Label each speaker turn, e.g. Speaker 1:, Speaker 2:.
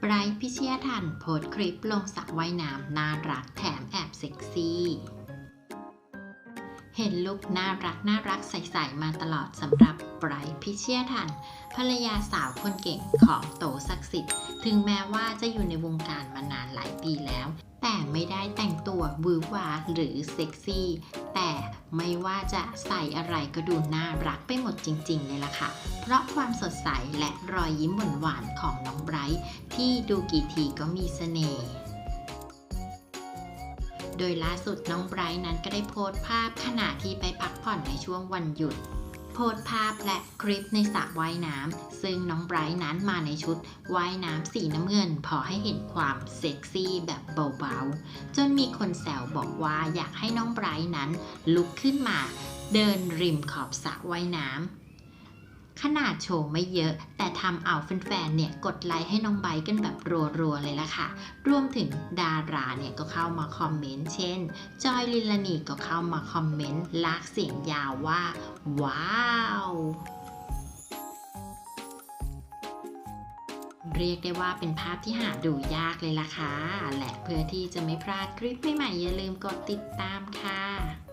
Speaker 1: ไบรท์พิชยทันโพสคลิปลงสระว่ายน้ำน่ารักแถมแอบเซ็กซี่ เห็นลุกน่ารักน่ารักใสๆมาตลอดสำหรับไบรท์พิชยทัน ภรรยาสาวคนเก่งของโตศักดิ์สิทธิ์ ถึงแม้ว่าจะอยู่ในวงการมานานหลายปีแล้ว แต่ไม่ได้แต่งตัววือวาหรือเซ็กซี่ ไม่ว่าจะใส่อะไรก็ดูน่ารักไปหมดจริง ๆ เลยล่ะค่ะ เพราะความสดใสและรอยยิ้มหวานๆของน้องไบรท์ที่ดูกี่ทีก็มีเสน่ห์โดยล่าสุดน้องไบรท์นั้นก็ได้โพสต์ภาพขณะที่ไปพักผ่อนในช่วงวันหยุด พสต์ภาพและคลิปในสระว่ายน้ำซึ่งน้องไบรท์นั้นมาในชุดว่ายน้ำสีน้ำเงิน พอให้เห็นความเซ็กซี่แบบเบาๆ จนมีคนแซวบอกว่าอยากให้น้องไบรท์นั้นลุกขึ้นมาเดินริมขอบสระว่ายน้ำ ขนาดโชว์ไม่เยอะ แต่ทำเอาแฟนๆ เนี่ยกดไลค์ให้น้องไบกันแบบรัวๆ เลยล่ะค่ะ รวมถึงดาราเนี่ยก็เข้ามาคอมเมนต์เช่น จอยลิลานีก็เข้ามาคอมเมนต์ลากเสียงยาวว่า ว้าวเรียกได้ว่าเป็นภาพที่หาดูยากเลยล่ะค่ะ และเพื่อที่จะไม่พลาดคลิปใหม่ๆอย่าลืมกดติดตามค่ะ